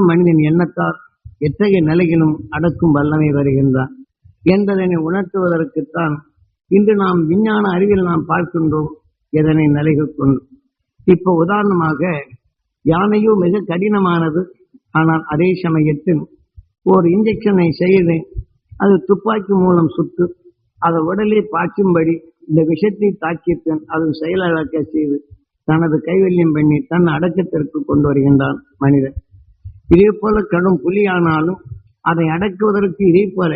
மனிதன் எண்ணத்தால் எத்தகைய நிலையிலும் அடக்கும் வல்லமை வருகின்றான். என்பதனை உணர்த்துவதற்குத்தான் இன்று நாம் விஞ்ஞான அறிவில் நாம் பார்க்கின்றோம் எதனை நிலைகள் கொண்டு. இப்போ உதாரணமாக யானையோ மிக கடினமானது ஆனால் அதே சமயத்தில் ஒரு இன்ஜெக்ஷனை செய்து அது துப்பாக்கி மூலம் சுட்டு அதை உடலே பாய்ச்சும்படி இந்த விஷத்தை தாக்கிய பின் அது செயலாக்க செய்து தனது கைவல்யம் பண்ணி தன் அடக்கத்திற்கு கொண்டு வருகின்றான் மனிதன். இதே போல கடும் புலியானாலும் அதை அடக்குவதற்கு இதே போல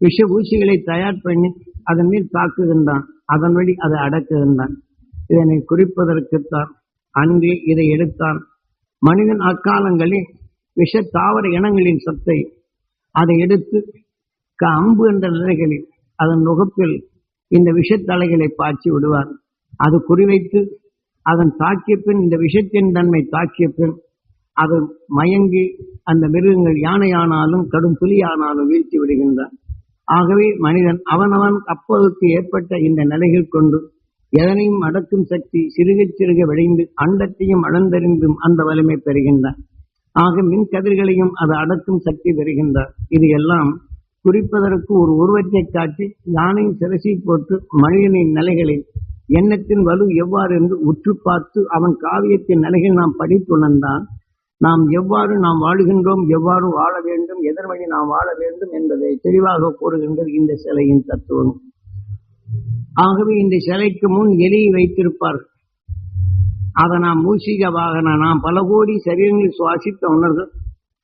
விஷ ஊசிகளை தயார் பண்ணி அதன் மேல் தாக்குகின்றான். அதன் வழி அதை அடக்குகின்றான். இதனை குறிப்பதற்குத்தான் அன்றே இதை எடுத்தான். மனிதன் அக்காலங்களில் விஷ தாவர இனங்களின் சத்தை அதை எடுத்து க அம்பு என்ற நிலைகளில் அதன் நுகப்பில் இந்த விஷத்தலைகளை பாய்ச்சி விடுவார் அது குறிவைத்து அதன் தாக்கிய பின் இந்த விஷத்தின் தன்மை தாக்கிய பின் அது மயங்கி அந்த மிருகங்கள் யானையானாலும் கடும் புலியானாலும் வீழ்த்தி விடுகின்றான். ஆகவே மனிதன் அவனவன் அப்போதுக்கு ஏற்பட்ட இந்த நிலைகள் கொண்டு எதனையும் அடக்கும் சக்தி சிறுக சிறுக விளைந்து அண்டத்தையும் அளந்தறிந்தும் அந்த வலிமை பெறுகின்றான் ஆக மின் கதிர்களையும் அது அடக்கும் சக்தி பெறுகின்றார் இது எல்லாம் குறிப்பதற்கு ஒரு உருவத்தை காட்டி யானையின் சிரசி போட்டு மனிதனின் நிலைகளில் எண்ணத்தின் வலு எவ்வாறு என்று உற்று பார்த்து அவன் காவியத்தின் நிலைகள் நாம் படித்துணர்ந்தான் நாம் எவ்வாறு நாம் வாழுகின்றோம் எவ்வாறு வாழ வேண்டும் எதன் நாம் வாழ வேண்டும் என்பதை தெளிவாக கூறுகின்றது இந்த சிலையின் தத்துவம். ஆகவே இந்த சிலைக்கு முன் எலியை வைத்திருப்பார். அதை நாம் மூசிக வாகன நாம் பல கோடி சரீரங்களில் சுவாசித்த உணர்கள்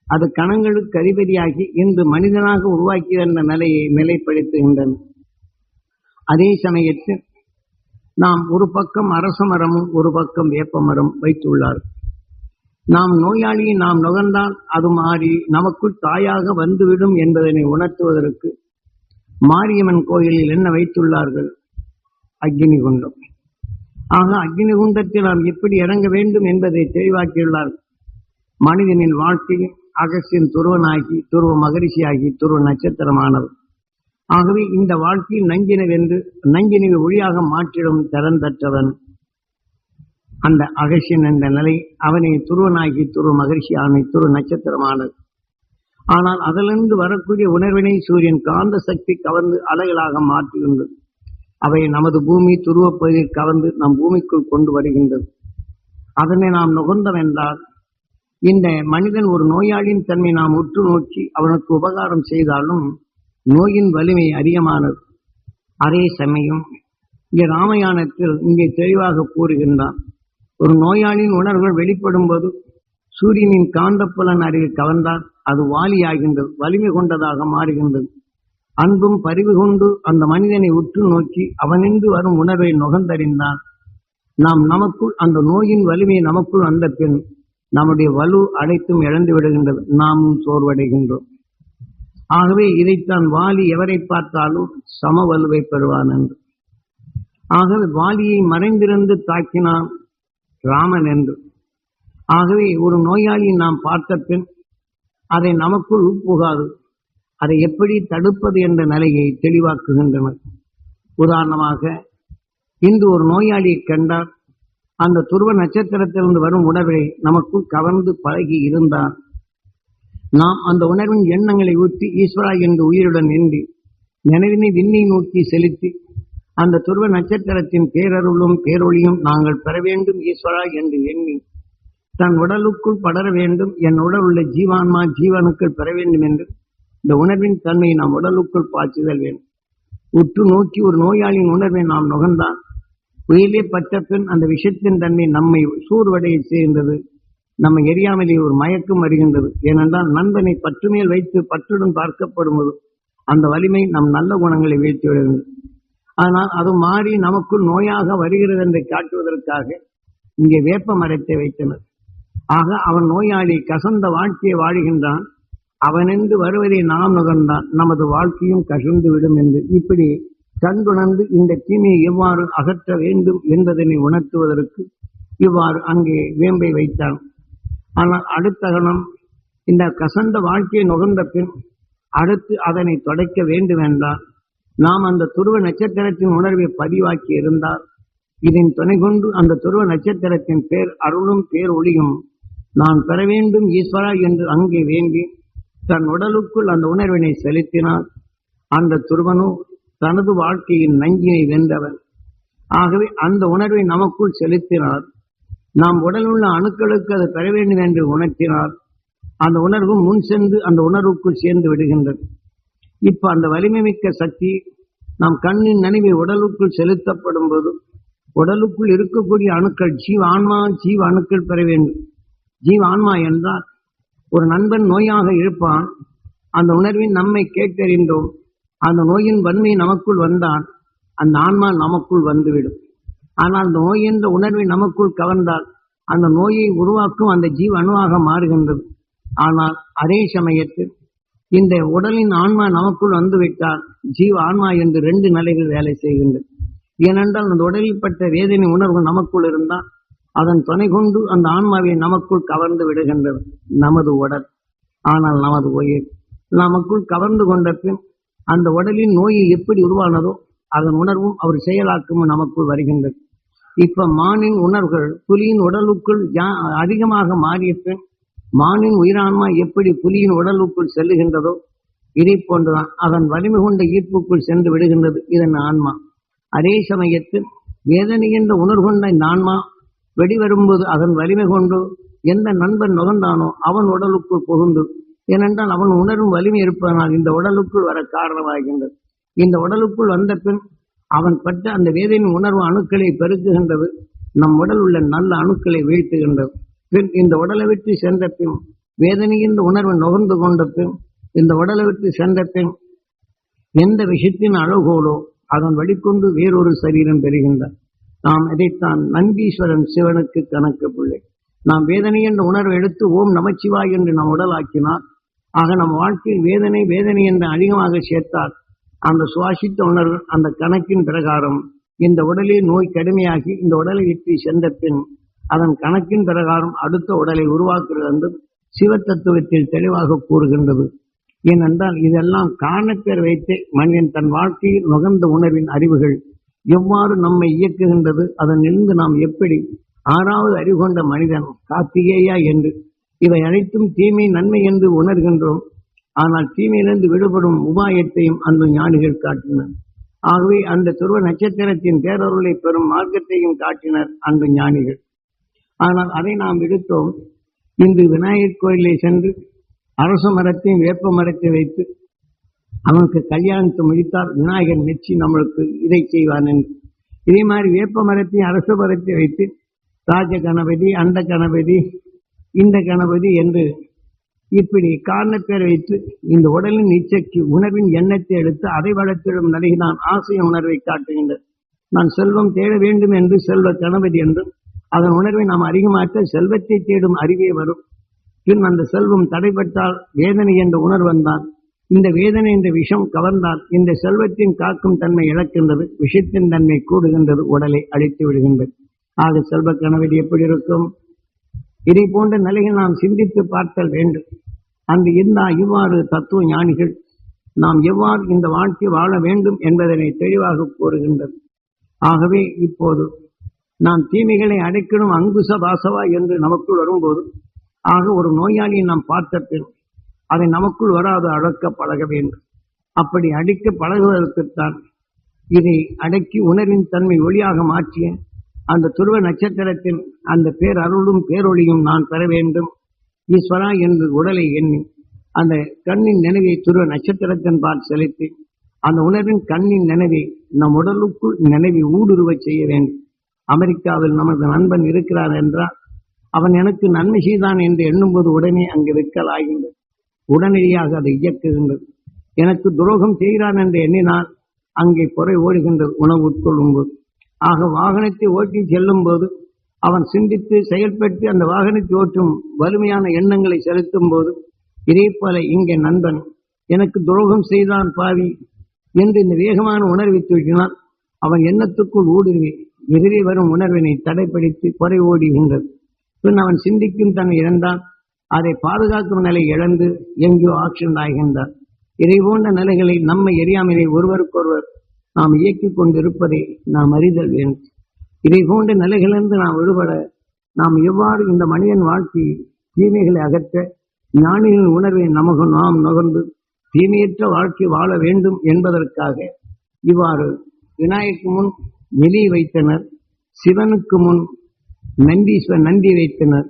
அது கணங்களுக்கு அதிபதியாகி இன்று மனிதனாக உருவாக்கி வந்த நிலையை நிலைப்படுத்துகின்றன. அதே சமயத்தில் நாம் ஒரு பக்கம் அரச மரமும் ஒரு பக்கம் வேப்ப மரம் வைத்துள்ளார் நாம் நோயாளியை நாம் நுகர்ந்தால் அது மாறி நமக்குள் தாயாக வந்துவிடும் என்பதனை உணர்த்துவதற்கு மாரியம்மன் கோயிலில் என்ன வைத்துள்ளார்கள்? அக்னி குண்டம். ஆக அக்னி குண்டத்தில் நாம் எப்படி இறங்க வேண்டும் என்பதை தெளிவாக்கியுள்ளார் மனிதனின் வாழ்க்கையும் அகசியன் துருவனாகி துருவ மகரிஷியாகி துருவ நட்சத்திரமானவர். ஆகவே இந்த வாழ்க்கையில் நஞ்சினவென்று நஞ்சினவை ஒளியாக மாற்றிடும் திறன் பெற்றவன் அந்த அகசியன் என்ற நிலை அவனை துருவனாகி துருவ மகிழ்ச்சி ஆணை துருவ நட்சத்திரமானது. ஆனால் அதிலிருந்து வரக்கூடிய உணர்வினை சூரியன் காந்த சக்தி கவர்ந்து அலைகளாக மாற்றுகின்றது. அவை நமது பூமி துருவப்பகுதியில் கவர்ந்து நம் பூமிக்குள் கொண்டு வருகின்றது. அதனை நாம் நுகர்ந்தவென்றால் இந்த மனிதன் ஒரு நோயாளியின் தன்மை நாம் உற்று நோக்கி அவனுக்கு உபகாரம் செய்தாலும் நோயின் வலிமை அதிகமானது. அதே சமயம் இங்கே ராமயானத்தில் இங்கே தெளிவாக கூறுகின்றான் ஒரு நோயாளியின் உணர்வுகள் வெளிப்படும் போது சூரியனின் காந்தப்புலன் அருகில் கவர்ந்தால் அது வாலியாகின்றது வலிமை கொண்டதாக மாறுகின்றது. அன்பும் பரிவு கொண்டு அந்த மனிதனை உற்று நோக்கி அவனின்று வரும் உணர்வை நுகர்ந்தறிந்தான் நாம் நமக்குள் அந்த நோயின் வலிமை நமக்குள் வந்த பின் நம்முடைய வலு அனைத்தும் இழந்து விடுகின்றது. நாமும் சோர்வடைகின்றோம். ஆகவே இதைத்தான் வாலி எவரை பார்த்தாலும் சம வலுவை பெறுவான் என்று. ஆகவே வாலியை மறைந்திருந்து தாக்கினான் ராமன் என்று. ஆகவே ஒரு நோயாளியை நாம் பார்த்த பின் அதை நமக்குள் உட்புகாது அதை எப்படி தடுப்பது என்ற நிலையை தெளிவாக்குகின்றனர். உதாரணமாக இன்று ஒரு நோயாளியை கண்டால் அந்த துருவ நட்சத்திரத்திலிருந்து வரும் உணர்வை நமக்குள் கவர்ந்து பழகி இருந்தால் நாம் அந்த உணர்வின் எண்ணங்களை ஊற்றி ஈஸ்வரா என்று உயிருடன் நின்று நினைவினை விண்ணை நோக்கி செலுத்தி அந்த துருவ நட்சத்திரத்தின் பேரருளும் பேரொளியும் நாங்கள் பெற வேண்டும் ஈஸ்வரா என்று எண்ணி தன் உடலுக்குள் படர வேண்டும் என் உடல் உள்ள ஜீவான்மா ஜீவனுக்குள் பெற வேண்டும் என்று இந்த உணர்வின் தன்மையை நாம் உடலுக்குள் பாய்ச்சுதல் வேண்டும். உற்று நோக்கி ஒரு நோயாளியின் உணர்வை நாம் நுகர்ந்தான் உயிலே பற்ற பின் அந்த விஷயத்தின் தன்மை நம்மை சூர்வடைய செய்கின்றது நம்மை எரியாமலே ஒரு மயக்கம் வருகின்றது. ஏனென்றால் நண்பனை பற்றுமேல் வைத்து பற்றுடன் பார்க்கப்படும் போது அந்த வலிமை நம் நல்ல குணங்களை வீழ்த்தி விடுகிறது. ஆனால் அது மாறி நமக்குள் நோயாக வருகிறது என்று காட்டுவதற்காக இங்கே வேப்ப மரத்தை வைத்தனர். ஆக அவன் நோயாளி கசந்த வாழ்க்கையை வாழுகின்றான். அவனென்று வருவதை நாம் நுகர்ந்தான். நமது வாழ்க்கையும் கசந்து விடும் என்று. இப்படி கண்டுணர்ந்து இந்த தீமையை எவ்வாறு அகற்ற வேண்டும் என்பதனை உணர்த்துவதற்கு இவ்வாறு அங்கே வேம்பை வைத்தான். ஆனால் அடுத்த கணம் இந்த கசந்த வாழ்க்கையை நுகர்ந்த பின் அடுத்து அதனை தொடைக்க வேண்டும் என்றால் நாம் அந்த துருவ நட்சத்திரத்தின் உணர்வை பதிவாக்கி இருந்தால் இதன் துணை கொண்டு அந்த துருவ நட்சத்திரத்தின் பேர் அருளும் பேர் ஒளியும் நான் பெற வேண்டும் ஈஸ்வரா என்று அங்கே வேண்டி தன் உடலுக்குள் அந்த உணர்வினை செலுத்தினார். அந்த துருவனோ தனது வாழ்க்கையின் நஞ்சினை வென்றவன். ஆகவே அந்த உணர்வை நமக்குள் செலுத்தினார். நாம் உடலுள்ள அணுக்களுக்கு அதை பெற வேண்டும் என்று உணர்த்தினார். அந்த உணர்வும் முன் சென்று அந்த உணர்வுக்குள் சேர்ந்து விடுகின்றது. இப்ப அந்த வலிமை மிக்க சக்தி நம் கண்ணின் நினைவை உடலுக்குள் செலுத்தப்படும் போது உடலுக்குள் இருக்கக்கூடிய அணுக்கள் ஜீவ ஆன்மா ஜீவ அணுக்கள் பெற வேண்டும். ஜீவ ஆன்மா என்றால் ஒரு நண்பன் நோயாக இருப்பான் அந்த உணர்வின் நம்மை கேட்டறிந்தோம் அந்த நோயின் வன்மை நமக்குள் வந்தால் அந்த ஆன்மா நமக்குள் வந்துவிடும். ஆனால் அந்த நோய் என்ற உணர்வை நமக்குள் கவர்ந்தால் அந்த நோயை உருவாக்கும் அந்த ஜீவ அணுவாக மாறுகின்றது. ஆனால் அதே சமயத்தில் இந்த உடலின் ஆன்மா நமக்குள் வந்துவிட்டால் ஜீவ ஆன்மா என்று ரெண்டு நிலைகள் வேலை செய்கின்றது. ஏனென்றால் அந்த உடலில் பட்ட வேதனை உணர்வு நமக்குள் இருந்தால் அதன் துணை கொண்டு அந்த ஆன்மாவை நமக்குள் கவர்ந்து விடுகின்றது. நமது உடல். ஆனால் நமது உயிர். நமக்குள் கவர்ந்து கொண்ட பின் அந்த உடலின் நோய் எப்படி உருவானதோ அதன் உணர்வும் அவர் செயலாக்கமும் நமக்குள் வருகின்றது. இப்ப மானின் உணர்வுகள் புலியின் உடலுக்குள் யா- அதிகமாக மாறிய பின் மானின் உயிரான்மா எப்படி புலியின் உடலுக்குள் செல்லுகின்றதோ இதை போன்றுதான். அதன் வலிமை கொண்ட ஈர்ப்புக்குள் சென்று விடுகின்றது இதன் ஆன்மா. அதே சமயத்தில் வேதனை என்ற கொண்ட இந்த ஆன்மா வெளிவரும்போது அதன் வலிமை கொண்டு எந்த நண்பன் நுகர்ந்தானோ அவன் உடலுக்குள் புகுந்து ஏனென்றால் அவன் உணரும் வலிமை இருப்பதனால் இந்த உடலுக்குள் வர காரணமாகின்றது. இந்த உடலுக்குள் வந்த பின் அவன் பட்ட அந்த வேதனை உணர்வு அணுக்களை பெருக்குகின்றது. நம் உடல் உள்ள நல்ல அணுக்களை வீழ்த்துகின்றது. பின் இந்த உடலை விட்டு சென்ற பின் வேதனையின் உணர்வு நுகர்ந்து கொண்ட பின் இந்த உடலை விட்டு சென்ற பின் எந்த விஷயத்தின் அழகோலோ அதன் வழிகொண்டு வேறொரு சரீரம் பெறுகின்றார். நாம் இதைத்தான் நந்தீஸ்வரன் சிவனுக்கு கணக்கு பிள்ளை. நாம் வேதனை என்ற உணர்வு எடுத்து ஓம் நமச்சிவாய் என்று நாம் உடலாக்கினால் ஆக நம் வாழ்க்கையில் வேதனை வேதனை என்று அதிகமாக சேர்த்தால் அந்த சுவாசித்த உணர்வு அந்த கணக்கின் பிரகாரம் இந்த உடலில் நோய் கடுமையாகி இந்த உடலை விட்டு சென்ற பின் அதன் கணக்கின் பிரகாரம் அடுத்த உடலை உருவாக்குகிறது என்று சிவ தத்துவத்தில் தெளிவாக கூறுகின்றது. ஏனென்றால் இதெல்லாம் காரணப்பேர் வைத்து மனிதன் தன் வாழ்க்கையில் நுகர்ந்த உணர்வின் அறிவுகள் எவ்வாறு நம்மை இயக்குகின்றது அதனிலிருந்து நாம் எப்படி ஆறாவது அறிவு கொண்ட மனிதன் காத்திகேயா என்று இவை அனைத்தும் தீமை நன்மை என்று உணர்கின்றோம். ஆனால் தீமையிலிருந்து விடுபடும் உபாயத்தையும் அந்த ஞானிகள் காட்டினர். ஆகவே அந்த துருவ நட்சத்திரத்தின் பேரொருளை பெறும் மார்க்கத்தையும் காட்டினர் அந்த ஞானிகள். ஆனால் அதை நாம் விடுத்தோம் இன்று விநாயகர் கோயிலை சென்று அரச மரத்தையும் வேப்ப மரத்தை வைத்து அவனுக்கு கல்யாணத்தை முடித்தால் விநாயகர் நெச்சி நம்மளுக்கு இதை செய்வான் என்று. இதே மாதிரி வேப்ப மரத்தையும் அரச மரத்தை வைத்து ராஜ கணபதி அந்த கணபதி இந்த கணபதி என்று இப்படி காரணப்பேர் வைத்து இந்த உடலின் இச்சைக்கு உணர்வின் எண்ணத்தை எடுத்து அதை வளர்த்திடும் நிலைதான் ஆசை உணர்வை காட்டுகின்றது நான் செல்வம் தேட வேண்டும் என்று செல்வ கணபதி என்றும் அதன் உணர்வை நாம் அதிகமாற்ற செல்வத்தை தேடும் அறிவே வரும். பின் அந்த செல்வம் தடைப்பட்டால் வேதனை என்ற உணர்வந்தான் வந்தால் இந்த வேதனை என்ற விஷம் கவர்ந்தால் இந்த செல்வத்தின் காக்கும் தன்மை இழக்கின்றது விஷத்தின் தன்மை கூடுகின்றது உடலை அழித்து விடுகின்றது. ஆக செல்வ கனவில் எப்படி இருக்கும்? இதை போன்ற நிலைகள் நாம் சிந்தித்து பார்த்தல் வேண்டும். அன்று இந்த இவ்வாறு தத்துவ ஞானிகள் நாம் எவ்வாறு இந்த வாழ்க்கை வாழ வேண்டும் என்பதனை தெளிவாக கூறுகின்றது ஆகவே இப்போது நாம் தீமைகளை அடைக்கணும் அங்குச வாசவா என்று நமக்குள் வரும்போது ஆக ஒரு நோயாளியை நாம் பார்த்த பின் அதை நமக்குள் வராது அடக்க பழக வேண்டும். அப்படி அடிக்க பழகுவதற்குத்தான் இதை அடக்கி உணர்வின் தன்மை ஒளியாக மாற்றிய அந்த துருவ நட்சத்திரத்தின் அந்த பேர் அருளும் பேரொளியும் நான் பெற வேண்டும். ஈஸ்வரா என்று உடலை எண்ணி அந்த கண்ணின் நினைவை துருவ நட்சத்திரத்தின் பால் செலுத்தி அந்த உணர்வின் கண்ணின் நினைவை நம் உடலுக்குள் நினைவை ஊடுருவச் செய்ய வேண்டும். அமெரிக்காவில் நமது நண்பன் இருக்கிறார் என்றால் அவன் எனக்கு நன்மை செய்தான் என்று எண்ணும்போது உடனே அங்கு விற்கல் ஆகின்றது. உடனடியாக அதை இயக்குகின்றது. எனக்கு துரோகம் செய்கிறான் என்று எண்ணினால் அங்கே குறை ஓடுகின்றது உணவு உட்கொள்ளும் போது ஆக வாகனத்தை ஓட்டி செல்லும் போது அவன் சிந்தித்து செயல்பட்டு அந்த வாகனத்தை ஓட்டும் வலிமையான எண்ணங்களை செலுத்தும் போது இதே போல இங்கே நண்பன் எனக்கு துரோகம் செய்தான் பாவி என்று இந்த வேகமான உணர்வை தூக்கினால் அவன் எண்ணத்துக்குள் ஊடுருவேன் எதிரே வரும் உணர்வினை தடைப்பிடித்து குறை ஓடுகின்றது. பின் அவன் சிந்திக்கும் தன் இழந்தான். அதை பாதுகாக்கும் நிலை இழந்து எங்கோ ஆக்சிடென்ட் ஆகின்றார். இதை போன்ற நிலைகளை நம்மை எரியாமலே ஒருவருக்கொருவர் நாம் இயக்கிக் கொண்டிருப்பதை நாம் அறிதல் வேண்டும். இதை போன்ற நிலைகளிலிருந்து நாம் விடுபட நாம் எவ்வாறு இந்த மனிதன் வாழ்க்கையை தீமைகளை அகற்ற ஞானிகளின் உணர்வை நமக்கு நாம் நுகர்ந்து தீமையற்ற வாழ்க்கை வாழ வேண்டும் என்பதற்காக இவ்வாறு விநாயகருக்கு முன் எலி வைத்தனர் சிவனுக்கு முன் நந்தீஸ்வர் நந்தி வைத்தனர்.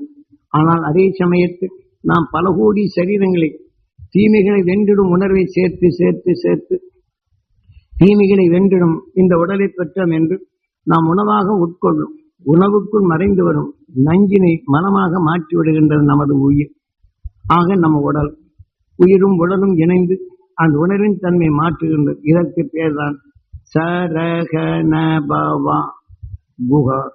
ஆனால் அதே சமயத்தில் நாம் பல கோடி சரீரங்களை தீமைகளை வென்றிடும் உணர்வை சேர்த்து சேர்த்து சேர்த்து தீமைகளை வென்றிடும் இந்த உடலை பெற்றோம் என்று நாம் உணவாக உட்கொள்ளும் உணவுக்குள் மறைந்து வரும் நஞ்சினை மனமாக மாற்றி விடுகின்றது நமது உயிர். ஆக நம்ம உடல் உயிரும் உடலும் இணைந்து அந்த உணர்வின் தன்மை மாற்றுகின்றது. இதற்கு பேர்தான் சரகனபவா குஹா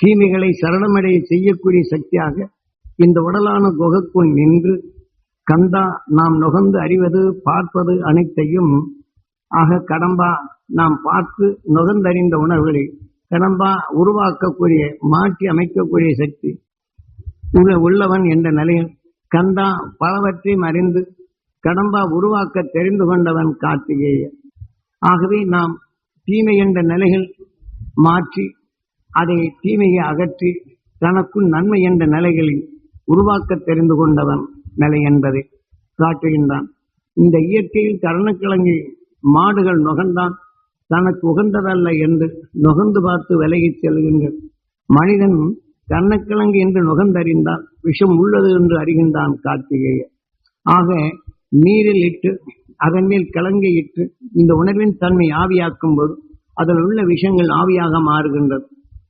தீமைகளை சரணமடைய செய்யக்கூடிய சக்தியாக இந்த உடலான குகைக்குள் நின்று கந்தா நாம் நுகர்ந்து அறிவது பார்ப்பது அனைத்தையும் ஆக கடம்பா நாம் பார்த்து நுகர்ந்தறிந்த உணர்வுகளை கடம்பா உருவாக்கக்கூடிய மாற்றி அமைக்கக்கூடிய சக்தி உள்ள உள்ளவன் என்ற நிலையில் கந்தா பலவற்றையும் அறிந்து கடம்பா உருவாக்க தெரிந்து கொண்டவன் கார்த்திகேயன். ஆகவே நாம் தீமை என்ற நிலைகள் மாற்றி அதை தீமையை அகற்றி தனக்குள் நன்மை என்ற நிலைகளில் உருவாக்க தெரிந்து கொண்டவன் நிலை என்பதை காட்டுகின்றான். இந்த இயற்கையில் தருணக்கிழங்கு மாடுகள் நுகர்ந்தான் தனக்கு உகந்ததல்ல என்று நுகர்ந்து பார்த்து விலகி செல்கின்ற மனிதன் கண்ணக்கிழங்கு என்று நுகர்ந்தறிந்தான் விஷம் உள்ளது என்று அறிகின்றான் கார்த்திகேயன். ஆக நீரில் இட்டு அதன் மேல் கிளங்கையிட்டு இட்டு இந்த உணர்வின் தன்மை ஆவியாக்கும் போது அதில் உள்ள விஷயங்கள் ஆவியாக மாறுகின்றது.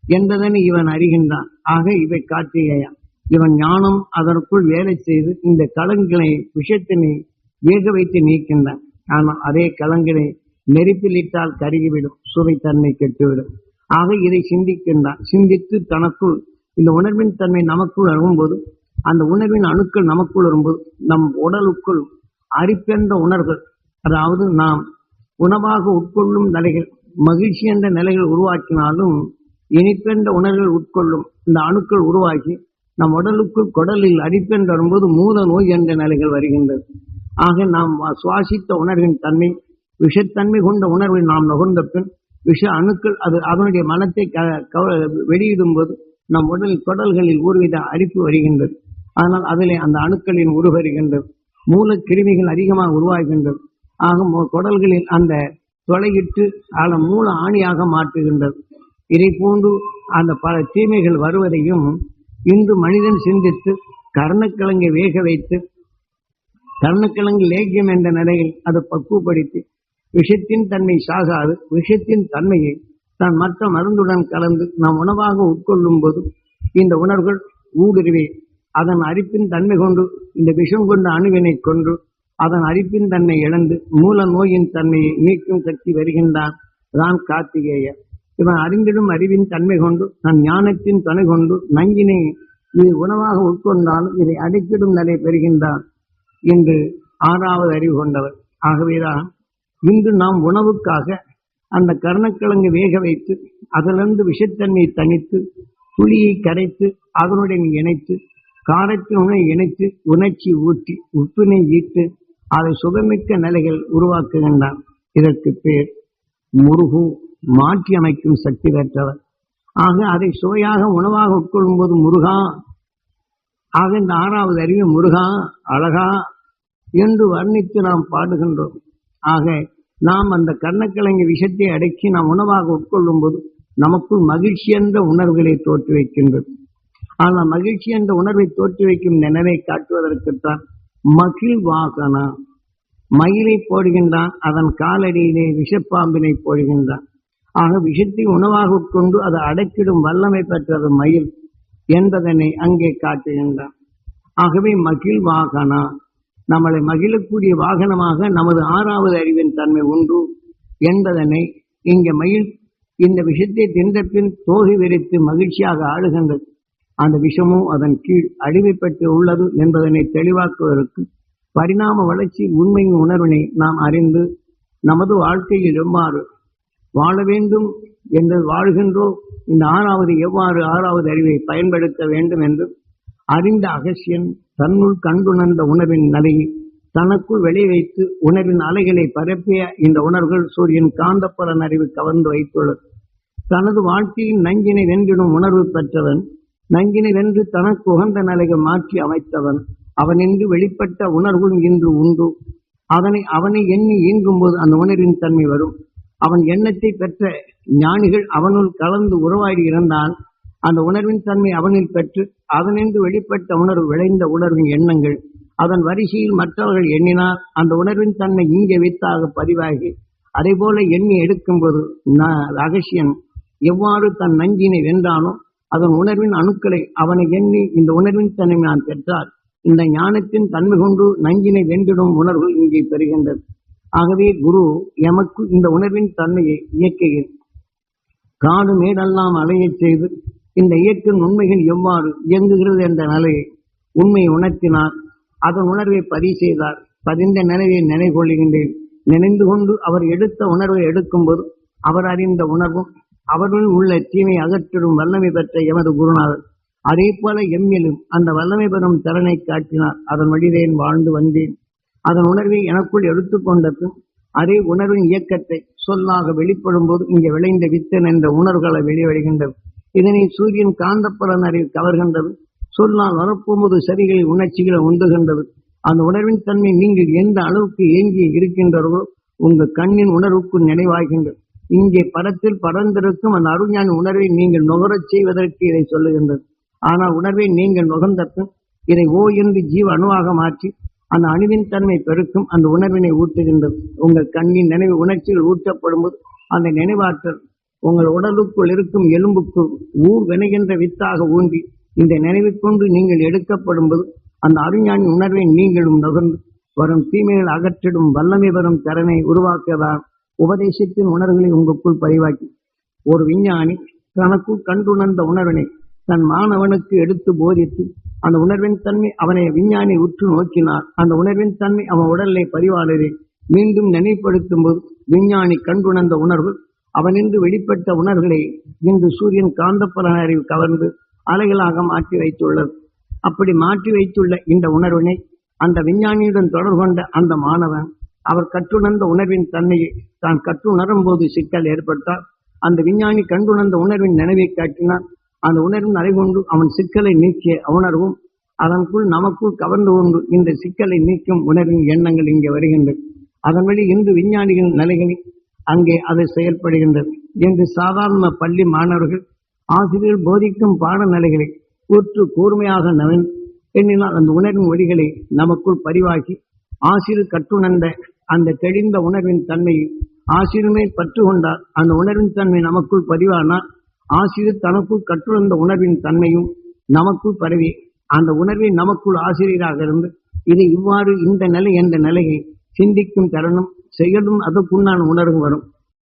என்பதனை இவன் அறிகின்றான். ஆக இவை கார்த்திகேயன் இவன் ஞானம் அதற்குள் வேலை செய்து இந்த கலங்களை விஷத்தினை வேக வைத்து நீக்கின்றான். ஆனால் அதே கலங்களை நெருப்பிலிட்டால் கருகிவிடும். சுவை தன்மை கெட்டுவிடும். ஆக இதை சிந்திக்கின்றான். சிந்தித்து தனக்குள் இந்த உணர்வின் தன்மை நமக்குள் வரும்போது அந்த உணர்வின் அணுக்கள் நமக்குள் வரும்போது நம் உடலுக்குள் அரிப்பென்ற உணர்வுகள். அதாவது நாம் உணவாக உட்கொள்ளும் நிலைகள் மகிழ்ச்சி என்ற நிலைகள் உருவாக்கினாலும் இனிப்பென்ற உணர்வுகள் உட்கொள்ளும் இந்த அணுக்கள் உருவாக்கி நம் உடலுக்குள் குடலில் அடிப்பென்று வரும்போது மூல நோய் என்ற நிலைகள் வருகின்றது. ஆக நாம் சுவாசித்த உணர்வின் தன்மை விஷத்தன்மை கொண்ட உணர்வை நாம் நுகர்ந்த பின் விஷ அணுக்கள் அது அதனுடைய மனத்தை வெளியிடும் போது நம் உடல் குடல்களில் ஒருவித அரிப்பு வருகின்றது. ஆனால் அதிலே அந்த அணுக்களின் உருவருகின்றது. மூல கிருமிகள் அதிகமாக உருவாகின்றது. ஆக குடல்களில் அந்த தொலையிட்டு அதன் மூல ஆணியாக மாற்றுகின்றது. இதை போன்று அந்த பல தீமைகள் வருவதையும் இன்று மனிதன் சிந்தித்து கர்ணக்கிழங்கை வேக வைத்து கர்ணக்கிழங்கு லேக்கியம் என்ற நிலையில் அதை பக்குவப்படுத்தி விஷத்தின் தன்மை சாகாது. விஷத்தின் தன்மையை தான் மற்ற மருந்துடன் கலந்து நாம் உணவாக உட்கொள்ளும் போது இந்த உணர்வுகள் ஊடுருவி அதன் அரிப்பின் தன்மை கொண்டு இந்த விஷம் கொண்ட அணுவினை கொண்டு அதன் அரிப்பின் தன்னை இழந்து மூல நோயின் தன்மையை நீக்கும் சக்தி வருகின்றான் தான் கார்த்திகேயர் இவன் அறிந்திடும் அறிவின் தன்மை கொண்டு தன் ஞானத்தின் துணை கொண்டு நங்கினை இது உணவாக உட்கொண்டாலும் இதை அடைக்கிடும் நிலை பெறுகின்றான் என்று ஆறாவது அறிவு கொண்டவர். ஆகவேதான் இன்று நாம் உணவுக்காக அந்த கர்ணக்கிழங்கு வேக வைத்து அதிலிருந்து விஷத்தன்மையை தனித்து புளியை கரைத்து அதனுடன் இணைத்து காரத்தினுடன் இணைத்து உணர்ச்சி ஊற்றி உப்பினை ஈட்டு அதை சுகமிக்க நிலைகள் உருவாக்குகின்றான். இதற்கு பேர் முருகு மாற்றி அமைக்கும் சக்தி பெற்றவர். ஆக அதை சுவையாக உணவாக உட்கொள்ளும் போது முருகா ஆக இந்த ஆறாவது அறிவு முருகா அழகா என்று வர்ணித்து நாம் பாடுகின்றோம். ஆக நாம் அந்த கண்ணக்கிழங்கு விஷத்தை அடக்கி நாம் உணவாக உட்கொள்ளும் போது நமக்குள் மகிழ்ச்சி என்ற உணர்வுகளை தோற்று வைக்கின்றது ஆனால் மகிழ்ச்சி என்ற உணர்வை தோற்று வைக்கும் நினைவை காட்டுவதற்குத்தான் மகிழ் வாகனா மயிலை போடுகின்றான் அதன் காலடியிலே விஷப்பாம்பினை போடுகின்றான். ஆக விஷத்தை உணவாக கொண்டு அதை அடக்கிடும் வல்லமை பெற்றது மயில் என்பதனை அங்கே காட்டுகின்றான். ஆகவே மகிழ் வாகனா நம்மளை மகிழக்கூடிய வாகனமாக நமது ஆறாவது அறிவின் தன்மை உண்டு என்பதனை இங்கே மயில் இந்த விஷத்தை தின்ற பின் தோகை விரித்து மகிழ்ச்சியாக ஆளுகின்றது அந்த விஷமும் அதன் கீழ் அடிமைப்பட்டு உள்ளது என்பதனை தெளிவாக்குவதற்கு பரிணாம வளர்ச்சி உண்மையின் உணர்வினை நாம் அறிந்து நமது வாழ்க்கையில் எவ்வாறு வாழ வேண்டும் என்று வாழ்கின்றோ இந்த ஆறாவது எவ்வாறு ஆறாவது அறிவை பயன்படுத்த வேண்டும் என்று அறிந்த அகசியன் தன்னுள் கண்டுணர்ந்த உணர்வின் நிலையை தனக்குள் வெளி வைத்து உணர்வின் அலைகளை பரப்பிய இந்த உணர்வுகள் சூரியன் காந்தப்பலன் அறிவு கவர்ந்து வைத்துள்ளது. தனது வாழ்க்கையின் நஞ்சினை வென்றிடும் உணர்வு பெற்றவன் நஞ்சினை வென்று தனக்கு உகந்த நிலையை மாற்றி அமைத்தவன். அவனின்று வெளிப்பட்ட உணர்வும் இன்று உண்டு. அதனை அவனை எண்ணி இயங்கும்போது அந்த உணர்வின் தன்மை வரும். அவன் எண்ணத்தை பெற்ற ஞானிகள் அவனுள் கலந்து உறவாடி இருந்தால் அந்த உணர்வின் தன்மை அவனில் பெற்று அதனின்று வெளிப்பட்ட உணர்வு விளைந்த உணர்வின் எண்ணங்கள். அதன் வரிசையில் மற்றவர்கள் எண்ணினால் அந்த உணர்வின் தன்மை இங்கே வித்தாக பதிவாகி அதே போல எண்ணி எடுக்கும்போது ந- ரகசியன் எவ்வாறு தன் நஞ்சினை வென்றானோ அதன் உணர்வின் அணுக்களை அவனை எண்ணி இந்த உணர்வின் தன்மை நான் பெற்றால் இந்த ஞானத்தின் தன்மை கொண்டு நஞ்சினை வென்றிடும் உணர்வு இங்கே பெறுகின்றது. ஆகவே குரு எமக்கு இந்த உணர்வின் தன்மையை இயற்கையில் காடு மேடெல்லாம் அலையச் செய்து இந்த இயக்கின் உண்மைகள் எவ்வாறு இயங்குகிறது என்ற நிலையை உண்மையை உணர்த்தினார். அதன் உணர்வை பதிவு செய்தார் பதிந்த நினைவை நினைகொள்ளுகின்றேன். நினைந்து கொண்டு அவர் எடுத்த உணர்வை எடுக்கும்போது அவர் அறிந்த உணர்வும் அவருள் உள்ள தீமை அகற்றிடும் வல்லமை பெற்ற எமது குருநாதர். அதே போல எம்மிலும் அந்த வல்லமை பெறும் திறனை காட்டினார். அதன் வழிதேன் வாழ்ந்து வந்தேன். அதன் உணர்வை எனக்குள் எடுத்துக்கொண்ட பின் அதே உணர்வின் இயக்கத்தை சொல்லாக வெளிப்படும் போது இங்கே விளைந்த வித்தன் என்ற உணர்வுகளை வெளிவருகின்றது. இதனை சூரியன் காந்தப்புலன் அறிவு கவர்கின்றது. சொல்லால் வரப்போகும்போது சரிகளை உணர்ச்சிகளை உந்துகின்றது. அந்த உணர்வின் தன்மை நீங்கள் எந்த அளவுக்கு ஏங்கி இருக்கின்றவர்களோ உங்கள் கண்ணின் உணர்வுக்கு நினைவாகின்றது. இங்கே படத்தில் படர்ந்திருக்கும் அந்த அருஞான உணர்வை நீங்கள் நுகரச் செய்வதற்கு இதை சொல்லுகின்றது. ஆனால் உணர்வை நீங்கள் நுகர்ந்த இதை ஓ என்று ஜீவ அணுவாக மாற்றி அந்த அணுவின் தன்மை பெருக்கும் அந்த உணர்வினை ஊட்டுகின்றது. உங்கள் கண்ணின் நினைவு உணர்ச்சியில் ஊட்டப்படும் போது அந்த நினைவாற்றல் உங்கள் உடலுக்குள் இருக்கும் எலும்புக்கு ஊ வினைகின்ற வித்தாக ஊன்றி இந்த நினைவை கொண்டு நீங்கள் எடுக்கப்படும் போது அந்த அருஞானி உணர்வை நீங்களும் நுகர்ந்து வரும் தீமைகள் அகற்றிடும் வல்லமை வரும் திறனை உருவாக்கதான் உபதேசத்தின் உணர்வுகளை உங்களுக்குள் பதிவாக்கி ஒரு விஞ்ஞானி தனக்குள் கண்டுணர்ந்த உணர்வினை தன் மாணவனுக்கு எடுத்து போதித்து அந்த உணர்வின் தன்மை அவனை விஞ்ஞானி உற்று நோக்கினார். அந்த உணர்வின் தன்மை அவன் உடலை பதிவாளரை மீண்டும் நினைப்படுத்தும் போது விஞ்ஞானி கண்டுணர்ந்த உணர்வு அவனின்று வெளிப்பட்ட உணர்வுகளை இன்று சூரியன் காந்தப்புலன் அறிவு கவர்ந்து அலைகளாக மாற்றி வைத்துள்ளது. அப்படி மாற்றி வைத்துள்ள இந்த உணர்வினை அந்த விஞ்ஞானியுடன் தொடர்பு கொண்ட அந்த மாணவன் அவர் கற்றுணர்ந்த உணர்வின் தன்மையை தான் கற்றுணரும் போது சிக்கல் ஏற்பட்டால் அந்த விஞ்ஞானி கண்டுணர்ந்த உணர்வின் நினைவை காட்டினான் அந்த உணர்வின் அறிகொண்டு அவன் சிக்கலை நீக்கிய உணர்வும் அதன்குள் நமக்குள் கவர்ந்து கொண்டு இந்த சிக்கலை நீக்கும் உணர்வின் எண்ணங்கள் இங்கே வருகின்றன அதன் வழி இன்று விஞ்ஞானிகள் நிலைகளில் அங்கே அது செயல்படுகின்றது என்று சாதாரண பள்ளி மாணவர்கள் ஆசிரியர் போதிக்கும் பாட நிலைகளை கூற்று கூர்மையாக நவன் எண்ணினால் அந்த உணர்வின் ஒளிகளை நமக்குள் பதிவாக்கி ஆசிரியர் கற்றுணர்ந்த அந்த தெளிந்த உணர்வின் தன்மையை ஆசிரியமே பற்று கொண்டார் அந்த உணர்வின் தன்மை நமக்குள் பதிவானால் ஆசிரியர் தனக்குள் கற்றுழந்த உணர்வின் தன்மையும் நமக்குள் பரவி அந்த உணர்வை நமக்குள் ஆசிரியராக இருந்து இது இவ்வாறு இந்த நிலை என்ற நிலையை சிந்திக்கும் தருணம் செயலும் அதற்குண்டான உணர்வு வரும்.